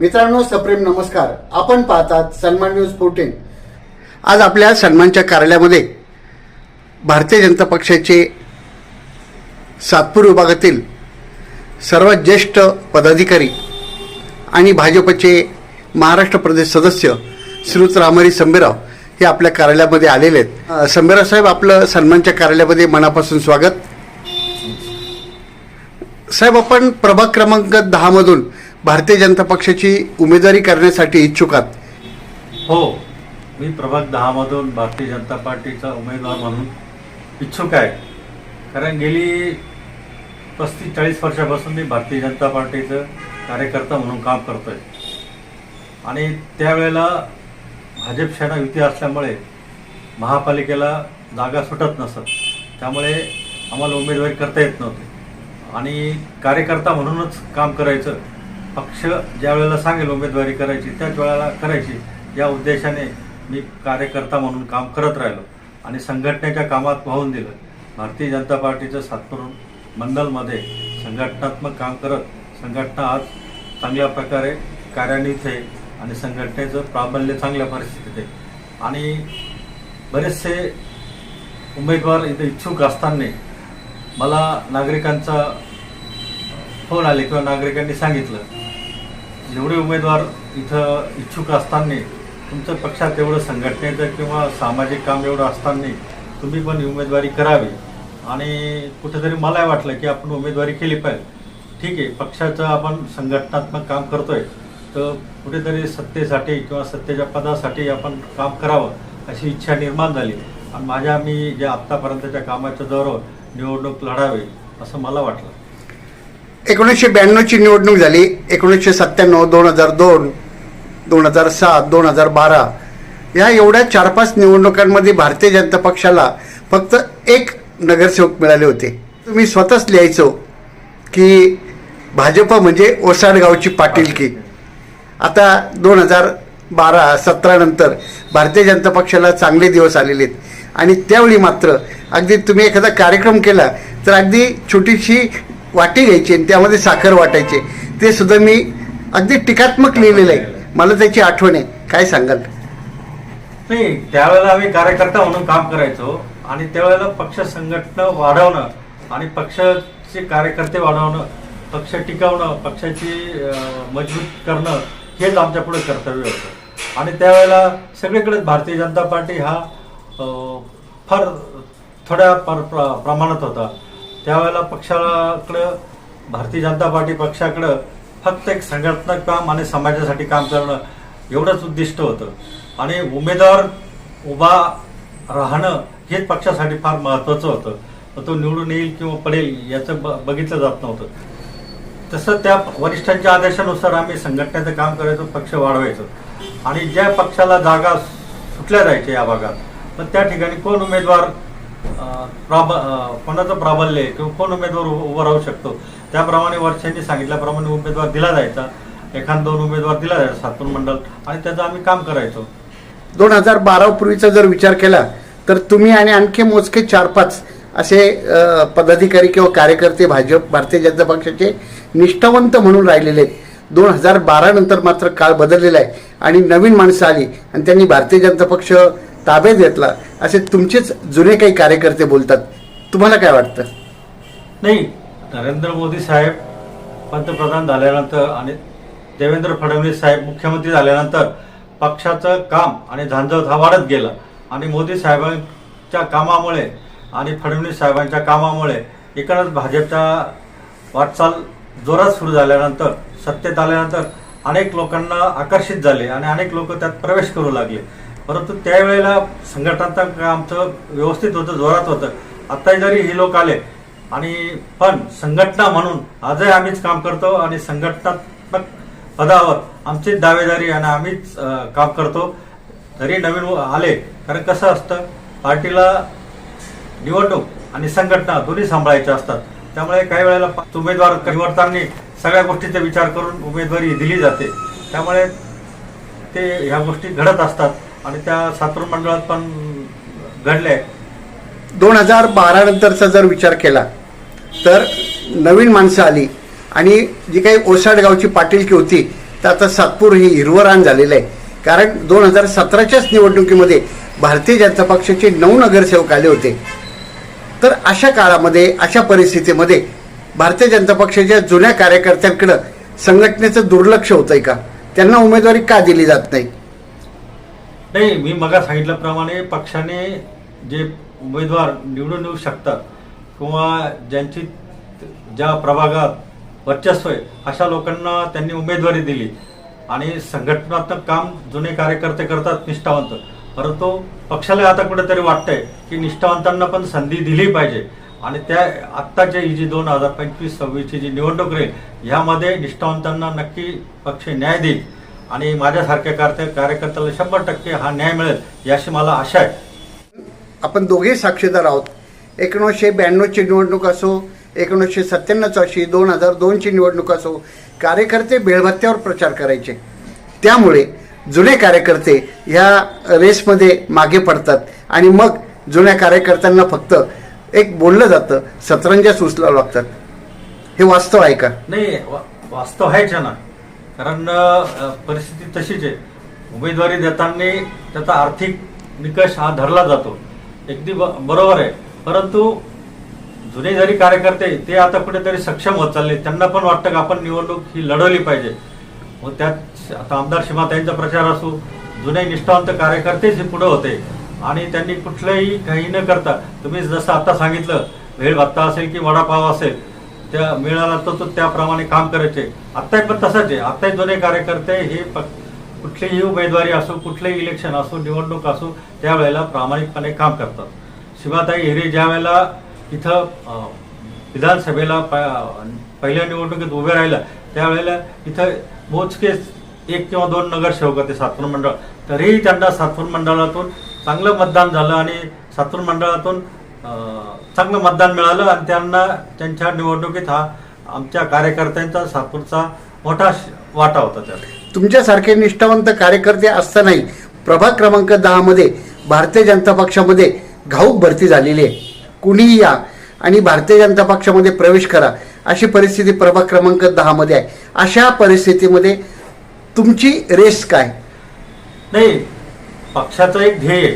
मित्रांनो सप्रेम नमस्कार. आपण पाहतात सन्मान न्यूज फोर्टीन आज आपल्या सन्मानच्या कार्यालयामध्ये भारतीय जनता पक्षाचे सातपूर विभागातील सर्वात ज्येष्ठ पदाधिकारी आणि भाजपचे महाराष्ट्र प्रदेश सदस्य श्रीयुत रामहरी संबेराव हे आपल्या कार्यालयामध्ये आलेले आहेत. संभेराव संबेराव साहेब आपलं सन्मानच्या कार्यालयामध्ये मनापासून स्वागत. साहेब आपण प्रभाग क्रमांक दहामधून भारतीय जनता पक्षाची उमेदवारी करण्यासाठी इच्छुक आहात? हो मी प्रभाग दहामधून भारतीय जनता पार्टीचा उमेदवार म्हणून इच्छुक आहे. कारण गेली पस्तीस चाळीस वर्षापासून मी भारतीय जनता पार्टीचं कार्यकर्ता म्हणून काम करतोय. आणि त्यावेळेला भाजप सेना युती असल्यामुळे महापालिकेला जागा सुटत नसत. त्यामुळे आम्हाला उमेदवारी करता येत नव्हती. आणि कार्यकर्ता म्हणूनच काम करायचं पक्ष ज्या वेळेला सांगेल उमेदवारी करायची त्याच वेळेला करायची. या उद्देशाने मी कार्यकर्ता म्हणून काम करत राहिलो आणि संघटनेच्या कामात वाहून दिलं. भारतीय जनता पार्टीचं सातपूर मंडलमध्ये संघटनात्मक काम करत संघटना आज चांगल्या प्रकारे कार्यान्वित आहे आणि संघटनेचं प्राबल्य चांगल्या परिस्थितीत आहे. आणि बरेचसे उमेदवार इथं इच्छुक असताना मला नागरिकांचा फोन आले किंवा नागरिकांनी सांगितलं. जेवढे उमेदवार इथं इच्छुक असताना तुमचं पक्षात एवढं संघटनेचं किंवा सामाजिक काम एवढं असताना तुम्ही पण उमेदवारी करावी. आणि कुठेतरी मलाही वाटलं की आपण उमेदवारी केली पाहिजे. ठीक आहे पक्षाचं आपण संघटनात्मक काम करतोय. तर कुठेतरी सत्तेसाठी किंवा सत्तेच्या पदासाठी आपण काम करावं अशी इच्छा निर्माण झाली. आणि माझ्या मी जे आत्तापर्यंतच्या कामाच्या जोरावर निवडणूक लढावी असं मला वाटलं. एकोणीसशे ब्याण्णवची निवडणूक झाली. एकोणीसशे सत्त्याण्णव दोन हजार दोन दोन हजार सात दोन हजार बारा. या एवढ्या चार पाच निवडणुकांमध्ये भारतीय जनता पक्षाला फक्त एक नगरसेवक मिळाले होते. तुम्ही स्वतःच लिहायचो की भाजप म्हणजे ओसाडगावची पाटीलकी. आता दोन हजार बारा सतरानंतर भारतीय जनता पक्षाला चांगले दिवस आलेले आहेत. आणि त्यावेळी मात्र अगदी तुम्ही एखादा कार्यक्रम केला तर अगदी छोटीशी वाटी घ्यायची आणि त्यामध्ये साखर वाटायचे. ते सुद्धा मी अगदी टीकात्मक लिहिलेलं आहे. मला त्याची आठवण आहे. काय सांगाल? नाही त्यावेळेला आम्ही कार्यकर्ता म्हणून काम करायचो आणि त्यावेळेला पक्ष संघटना वाढवणं आणि पक्षाचे कार्यकर्ते वाढवणं पक्ष टिकवणं पक्षाची मजबूत करणं हेच आमच्या पुढे कर्तव्य होतं. आणि त्यावेळेला सगळीकडेच भारतीय जनता पार्टी हा फार थोड्या पर प्र- प्रमाणात होता. त्यावेळेला पक्षाकडं भारतीय जनता पार्टी पक्षाकडं फक्त एक संघटनात्मक काम आणि समाजासाठी काम करणं एवढंच उद्दिष्ट होतं. आणि उमेदवार उभा राहणं हेच पक्षासाठी फार महत्त्वाचं होतं. तो निवडून येईल किंवा पडेल याचं ब बघितलं जात नव्हतं. तसं त्या वरिष्ठांच्या आदेशानुसार आम्ही संघटनेचं काम करायचो पक्ष वाढवायचो. आणि ज्या पक्षाला जागा सुटल्या जायच्या या भागात मग त्या ठिकाणी कोण उमेदवार कोणाचं प्राबल्य आहे किंवा कोण उमेदवार उभं राहू शकतो त्याप्रमाणे वर्षांनी सांगितल्याप्रमाणे उमेदवार दिला जायचा. एखाद दोन उमेदवार दिला जायचा सातपूर मंडळ आणि त्याचं आम्ही काम करायचो. दोन हजार बारा पूर्वीचा जर विचार केला तर तुम्ही आणि आणखी मोजके चार पाच असे पदाधिकारी किंवा कार्यकर्ते भाजप भारतीय जनता पक्षाचे निष्ठावंत म्हणून राहिलेले आहेत. दोन हजार बारा नंतर मात्र काळ बदललेला आहे. आणि नवीन माणसं आली आणि त्यांनी भारतीय जनता पक्ष ताब्यात घेतला असे तुमचेच जुने काही कार्यकर्ते बोलतात. तुम्हाला काय वाटतं? नाही नरेंद्र मोदी साहेब पंतप्रधान झाल्यानंतर आणि देवेंद्र फडणवीस साहेब मुख्यमंत्री झाल्यानंतर पक्षाचं काम आणि झांझट हा वाढत गेला. आणि मोदी साहेबांच्या कामामुळे आणि फडणवीस साहेबांच्या कामामुळे इकडंच भाजपच्या वाटचाल जोरात सुरू झाल्यानंतर सत्तेत आल्यानंतर अनेक लोकांना आकर्षित झाले आणि अनेक लोक त्यात प्रवेश करू लागले. परंतु त्यावेळेला संघटनात्मक आमचं व्यवस्थित होतं जोरात होतं. आत्ताही जरी हे लोक आले आणि पण संघटना म्हणून आजही आम्हीच काम करतो आणि संघटनात्मक पदावर आमचीच दावेदारी आणि आम्हीच काम करतो. जरी नवीन आले कारण कसं असतं पार्टीला निवडणूक आणि संघटना दोन्ही सांभाळायच्या असतात. त्यामुळे काही वेळेला उमेदवार निवडताना सगळ्या गोष्टीचा विचार करून उमेदवारी दिली जाते. त्यामुळे ते ह्या गोष्टी घडत असतात. आणि त्या सातूर मंडळात पण घडले दोन हजार बारा नंतरचा जर विचार केला तर नवीन माणसं आली आणि जी काही ओसाड गावची पाटीलकी होती तर आता सातपूर हे हिरवरान झालेलं आहे. कारण दोन हजार सतराच्याच निवडणुकीमध्ये भारतीय जनता पक्षाचे नऊ नगरसेवक आले होते. तर अशा काळामध्ये अशा परिस्थितीमध्ये भारतीय जनता पक्षाच्या जुन्या कार्यकर्त्यांकडं संघटनेचं दुर्लक्ष होतंय का? त्यांना उमेदवारी का दिली जात नाही? नाही मी मगा सांगितल्याप्रमाणे पक्षाने जे उमेदवार निवडून येऊ शकतात किंवा ज्यांची ज्या प्रभागात वर्चस्व आहे अशा लोकांना त्यांनी उमेदवारी दिली. आणि संघटनात्मक काम जुने कार्यकर्ते करतात निष्ठावंत. परंतु पक्षाला आता कुठेतरी वाटतंय की निष्ठावंतांना पण संधी दिली पाहिजे. आणि त्या आत्ताच्या ही जी दोन हजार पंचवीस सव्वीसची जी निवडणूक राहील ह्यामध्ये निष्ठावंतांना नक्की पक्ष न्याय देईल. आणि माझ्यासारख्या कार्य कार्यकर्त्याला शंभर टक्के हा न्याय मिळेल याची मला आशा आहे. आपण दोघे साक्षीदार आहोत. एकोणीसशे ब्याण्णवची निवडणूक असो एकोणीसशे सत्त्याण्णवची दोन हजार दोनची निवडणूक असो कार्यकर्ते बेळभत्त्यावर प्रचार करायचे. त्यामुळे जुने कार्यकर्ते ह्या रेसमध्ये मागे पडतात आणि मग जुन्या कार्यकर्त्यांना फक्त एक बोललं जातं सतरंजा सुचलावं लागतात. हे वास्तव आहे का? नाही वा- वास्तव आहेच आहे ना कारण परिस्थिती तशीच आहे. उमेदवारी देताना त्याचा आर्थिक निकष हा धरला जातो. अगदी ब- बरोबर आहे. परंतु जुने जरी कार्यकर्ते ते आता कुठेतरी सक्षम होत चालले त्यांना पण वाटतं की आपण निवडणूक ही लढवली पाहिजे. व त्यात आता आमदार शिमाताईंचा प्रचार असो जुने निष्ठावंत कार्यकर्तेच हे पुढे होते. आणि त्यांनी कुठलंही काही न करता तुम्ही जसं आता सांगितलं भेळ भत्ता असेल की वडापाव असेल त्या मिळाला तर तो त्याप्रमाणे काम करायचे. आत्ताही पण तसंच आहे. आत्ताही जुने कार्यकर्ते हे प- कुठलीही उमेदवारी असो कुठलंही इलेक्शन असो निवडणूक असो त्यावेळेला प्रामाणिकपणे काम करतात. शिवाताई हिरे ज्या वेळेला इथं विधानसभेला प- पहिल्या निवडणुकीत उभे राहिलं त्यावेळेला इथं मोजकेच एक किंवा दोन नगरसेवक होते सातपूर मंडळ. तरीही त्यांना सातपूर मंडळातून चांगलं मतदान झालं आणि सातपूर मंडळातून चांगलं मतदान मिळालं आणि त्यांना त्यांच्या निवडणुकीत हा आमच्या कार्यकर्त्यांचा सातपूरचा मोठा वाटा होता त्यात. तुमच्यासारखे निष्ठावंत कार्यकर्ते असतानाही प्रभाग क्रमांक दहा मध्ये भारतीय जनता पक्षामध्ये घाऊक भरती झालेली आहे. कुणीही या आणि भारतीय जनता पक्षामध्ये प्रवेश करा अशी परिस्थिती प्रभाग क्रमांक दहा मध्ये आहे. अशा परिस्थितीमध्ये तुमची रेस काय? नाही पक्षाचं एक ध्येय.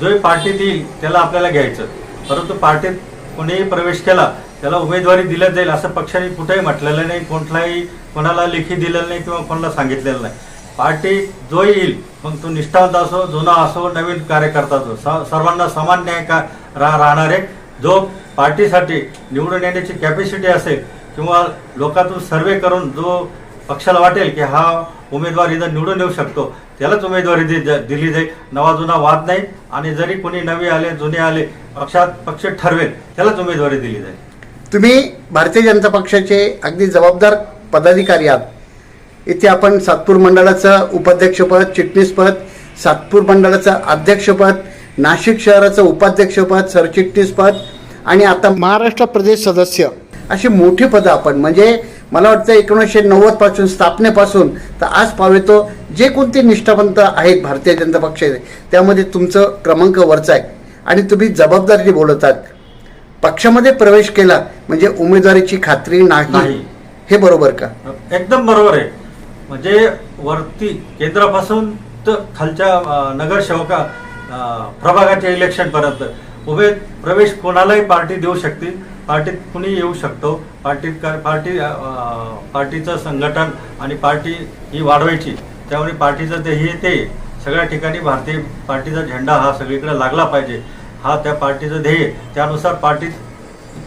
जो एक पार्टीत येईल त्याला आपल्याला घ्यायचं परंतु पार्टीत कोणीही प्रवेश केला त्याला उमेदवारी दिलं जाईल असं पक्षाने कुठेही म्हटलेलं नाही कोणलाही कोणाला लेखी दिलेलं नाही किंवा कोणाला सांगितलेलं नाही. पार्टी जो येईल मग तो निष्ठावंत असो जुना असो नवीन कार्यकर्ता असो स- सर्वांना समान न्याय का रा राहणारे जो पार्टीसाठी निवडून येण्याची कॅपॅसिटी असेल किंवा लोकातून सर्वे करून जो पक्षाला वाटेल की हा उमेदवार इथं निवडून येऊ शकतो त्यालाच उमेदवारी दि- दिली जाईल. नवा जुना वाद नाही. आणि जरी कोणी नवे आले जुने आले पक्षात पक्ष ठरवेल त्यालाच उमेदवारी दिली जाईल. तुम्ही भारतीय जनता पक्षाचे अगदी जबाबदार पदाधिकारी आहात. इथे आपण सातपूर मंडळाचं उपाध्यक्षपद चिटणीसपद सातपूर मंडळाचं अध्यक्षपद नाशिक शहराचं उपाध्यक्षपद सरचिटणीसपद आणि आता महाराष्ट्र प्रदेश सदस्य अशी मोठी पदं आपण म्हणजे मला वाटतं एकोणीसशे नव्वदपासून स्थापनेपासून तर आज पावेतो जे कोणते निष्ठावंत आहेत भारतीय जनता पक्षाचे त्यामध्ये तुमचं क्रमांक वरचा आहे. आणि तुम्ही जबाबदारी बोलतात. पक्षामध्ये प्रवेश केला म्हणजे उमेदवारीची खात्री नाही. हे बरोबर का? एकदम बरोबर आहे. म्हणजे वरती केंद्रापासून तर खालच्या नगरसेवका प्रभागाच्या इलेक्शन पर्यंत. उभे प्रवेश कोणालाही पार्टी देऊ शकते पार्टीत कुणी येऊ शकतो. पार्टीत का- पार्टी पार्टीचं संघटन आणि पार्टी ही वाढवायची. त्यामुळे पार्टीचं ते हे ते सगळ्या ठिकाणी भारतीय पार्टीचा झेंडा हा सगळीकडे लागला पाहिजे. हा त्या पार्टीचं ध्येय. त्यानुसार पार्टीत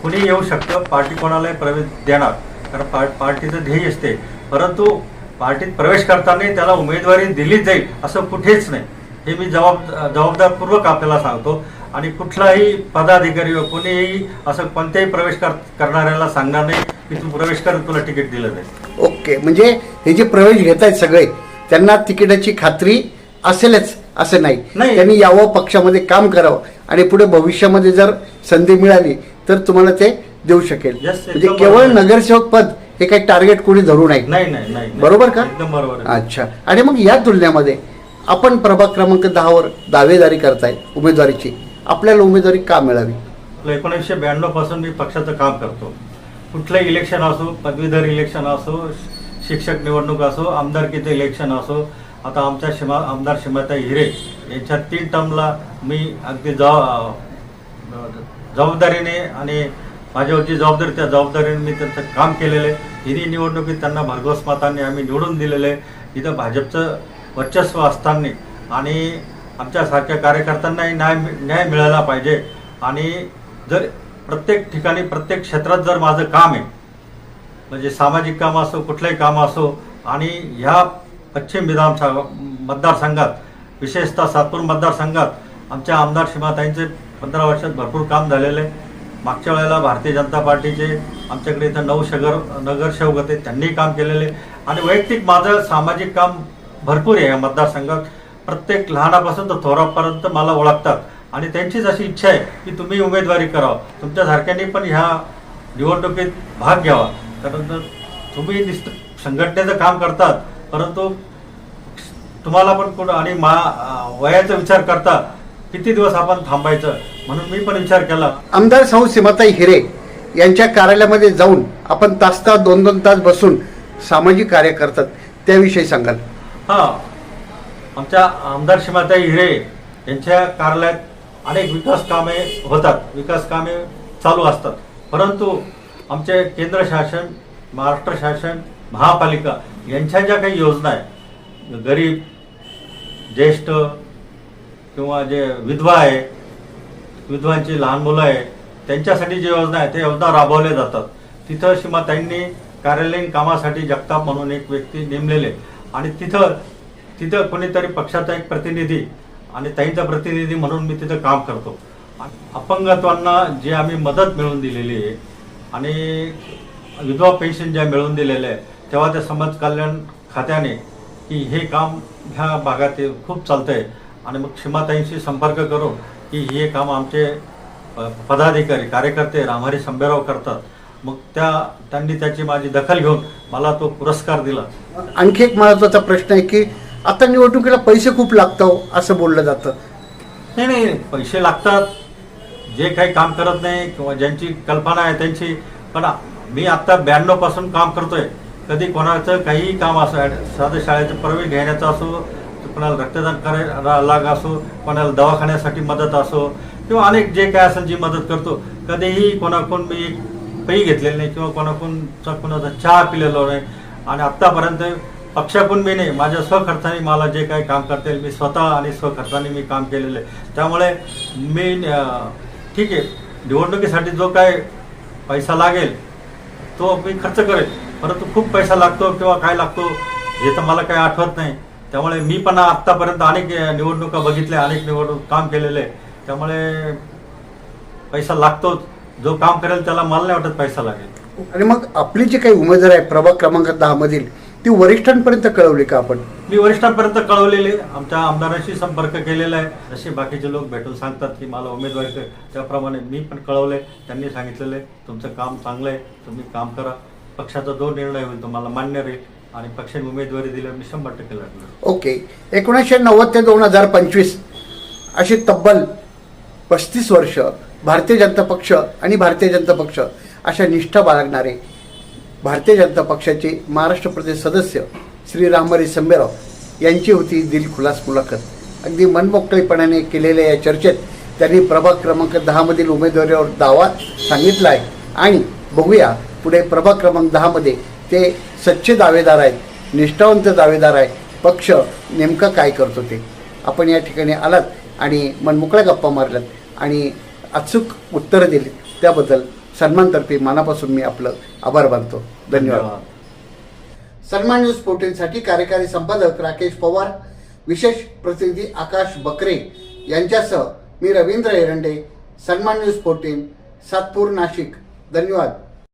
कुणी येऊ शकतं? पार्टी कोणालाही प्रवेश देणार. कारण पा पार्टीचं ध्येय असते. परंतु पार्टीत प्रवेश करताना त्याला उमेदवारी दिली जाईल असं कुठेच नाही. हे मी जबाब जबाबदारपूर्वक आपल्याला सांगतो. आणि कुठलाही पदाधिकारी व कोणीही असं कोणत्याही प्रवेश कर करणाऱ्याला सांगणार नाही की तू प्रवेश कर तुला तिकीट दिलं जाईल. ओके. म्हणजे हे जे प्रवेश घेत आहेत सगळे त्यांना तिकिटाची खात्री असेलच असं नाही. नाही. त्यांनी यावं पक्षामध्ये काम करावं. आणि पुढे भविष्यामध्ये जर संधी मिळाली तर तुम्हाला ते देऊ शकेल. Yes, म्हणजे केवळ बरोबर. नगरसेवक पद हे काही टार्गेट कोणी धरू नये. नाही नाही नाही नाही. बरोबर का? एकदम बरोबर आहे. अच्छा. आणि मग या तुलनेमध्ये आपण प्रभाग क्रमांक दहावर दावेदारी करताय उमेदवारीची. आपल्याला उमेदवारी का मिळावी? आपलं एकोणीसशे ब्याण्णवपासून मी पक्षाचं काम करतो. कुठलंही इलेक्शन असो पदवीधर इलेक्शन असो शिक्षक निवडणूक असो आमदारकीचं इलेक्शन असो आता आमच्या शिमा आमदार शिमाताई हिरे यांच्या तीन टर्मला मी अगदी जवा जबाबदारीने आणि माझ्यावरची जबाबदारी त्या जबाबदारीने मी त्यांचं काम केलेलं. आहे हिरी निवडणुकीत त्यांना भरघोस मतांनी आम्ही निवडून दिलेलं. आहे इथं भाजपचं वर्चस्व असताना आणि आमच्यासारख्या कार्यकर्त्यांनाही न्याय न्याय मिळाला पाहिजे. आणि जर प्रत्येक ठिकाणी प्रत्येक क्षेत्रात जर माझं काम आहे म्हणजे सामाजिक काम असो कुठलंही काम असो आणि ह्या पश्चिम विधानसभा मतदारसंघात विशेषतः सातपूर मतदारसंघात आमच्या आमदार शिमाताईंचे पंधरा वर्षात भरपूर काम झालेले. आहे मागच्या वेळेला भारतीय जनता पार्टीचे आमच्याकडे इथं नऊ शगर नगरसेवक होते त्यांनी काम केलेले. आणि वैयक्तिक माझं सामाजिक काम भरपूर आहे या मतदारसंघात प्रत्येक लहानापासून तर थोरापर्यंत मला ओळखतात. आणि त्यांचीच अशी इच्छा आहे की तुम्ही उमेदवारी करावं. तुमच्यासारख्यांनी पण ह्या निवडणुकीत भाग घ्यावा. कारण तुम्ही निस्त संघटनेचं काम करतात परंतु तुम्हाला पण कोण आणि मा वयाचा विचार करता किती दिवस आपण थांबायचं म्हणून मी पण विचार केला. आमदार सौ सीमाताई हिरे यांच्या कार्यालयामध्ये जाऊन आपण तास तास दोन दोन तास बसून सामाजिक कार्य करतात त्याविषयी सांगाल. हा आमच्या आमदार शिमाताई हिरे यांच्या कार्यालयात अनेक विकास कामे होतात विकास कामे चालू असतात. परंतु आमचे केंद्र शासन महाराष्ट्र शासन महापालिका यांच्या ज्या काही योजना आहे गरीब ज्येष्ठ किंवा जे विधवा आहे विधवांची लहान मुलं आहे त्यांच्यासाठी जे योजना आहे त्या योजना राबवल्या जातात. तिथं सीमाताईंनी कार्यालयीन कामासाठी जगताप म्हणून एक व्यक्ती नेमलेले आणि तिथं तिथं कोणीतरी पक्षाचा एक प्रतिनिधी आणि ताईंचा प्रतिनिधी म्हणून मी तिथं काम करतो. अपंगत्वांना जे आम्ही मदत मिळवून दिलेली आहे आणि विधवा पेन्शन ज्या मिळवून दिलेल्या आहे तेव्हा त्या समाज कल्याण खात्याने की हे काम ह्या भागात खूप चालतं आहे आणि मग सीमाताईंशी संपर्क करून की हे काम आमचे पदाधिकारी कार्यकर्ते रामहरी संभेराव करतात. मग त्या त्यांनी त्याची माझी दखल घेऊन मला तो पुरस्कार दिला. आणखी एक महत्त्वाचा प्रश्न आहे की आता निवडणुकीला पैसे खूप लागतं असं बोललं जातं. नाही नाही पैसे लागतात. जे काही काम करत नाही किंवा ज्यांची कल्पना आहे त्यांची. पण मी आता ब्याण्णवपासून काम करतोय. कधी कोणाचं काहीही काम असं साधं शाळेचं प्रवेश घेण्याचं असो कोणाला रक्तदान करायला लाग असो कोणाला दवाखान्यासाठी मदत असो किंवा अनेक जे काय असेल जी मदत करतो कधीही कोणाकडून मी एक पै घेतलेली नाही किंवा कोणाकडूनचा कोणाचा चहा पिलेलो नाही. आणि आत्तापर्यंत पक्षाकडून मी नाही माझ्या स्वखर्चाने मला जे काही काम करता येईल मी स्वतः आणि स्वखर्चाने मी काम केलेलं आहे. त्यामुळे मी ठीक आहे निवडणुकीसाठी जो काय पैसा लागेल तो मी खर्च करेल. परंतु खूप पैसा लागतो किंवा काय लागतो हे तर मला काही आठवत नाही. त्यामुळे मी पण आत्तापर्यंत अनेक निवडणुका बघितल्या अनेक निवडणूक काम केलेलं. त्यामुळे पैसा लागतोच जो काम करेल त्याला मला नाही वाटत पैसा लागेल. आणि मग आपली जी काही उमेदवार आहे प्रभाग क्रमांक दहा मधील ती वरिष्ठांपर्यंत कळवली का आपण? मी वरिष्ठांपर्यंत कळवलेले. आमच्या आमदारांशी संपर्क केलेला आहे. जसे बाकीचे लोक भेटून सांगतात की मला उमेदवारी त्याप्रमाणे मी पण कळवले त्यांनी सांगितलेलं आहे. तुमचं काम चांगलं आहे तुम्ही काम करा. पक्षाचा जो निर्णय होईल तो मला मान्य राहील आणि पक्षाने उमेदवारी दिल्यावर मी शंभर टक्के लढणार ओके. एकोणीसशे नव्वद ते दोन हजार पंचवीस अशी तब्बल पस्तीस वर्ष भारतीय जनता पक्ष आणि भारतीय जनता पक्ष अशा निष्ठा बाळगणारे भारतीय जनता पक्षाचे महाराष्ट्र प्रदेश सदस्य श्री रामहरी संबेराव यांची होती दिलखुलास मुलाखत. अगदी मनमोकळेपणाने केलेल्या या चर्चेत त्यांनी प्रभाग क्रमांक दहामधील उमेदवारीवर दावा सांगितला आहे आणि बघूया पुढे प्रभाग क्रमांक दहामध्ये ते सच्चे दावेदार आहेत निष्ठावंत दावेदार आहे पक्ष नेमकं काय करतो ते आपण या ठिकाणी आलात आणि मनमोकळ्या गप्पा मारल्यात आणि अचूक उत्तरं दिली त्याबद्दल सन्मानतर्फे मनापासून मी आपलं आभार मानतो. धन्यवाद. सन्मान न्यूज पोर्टलसाठी कार्यकारी संपादक राकेश पवार विशेष प्रतिनिधी आकाश बकरे यांच्यासह मी रवींद्र एरंडे सन्मान न्यूज फोर्टीन सातपूर नाशिक. धन्यवाद.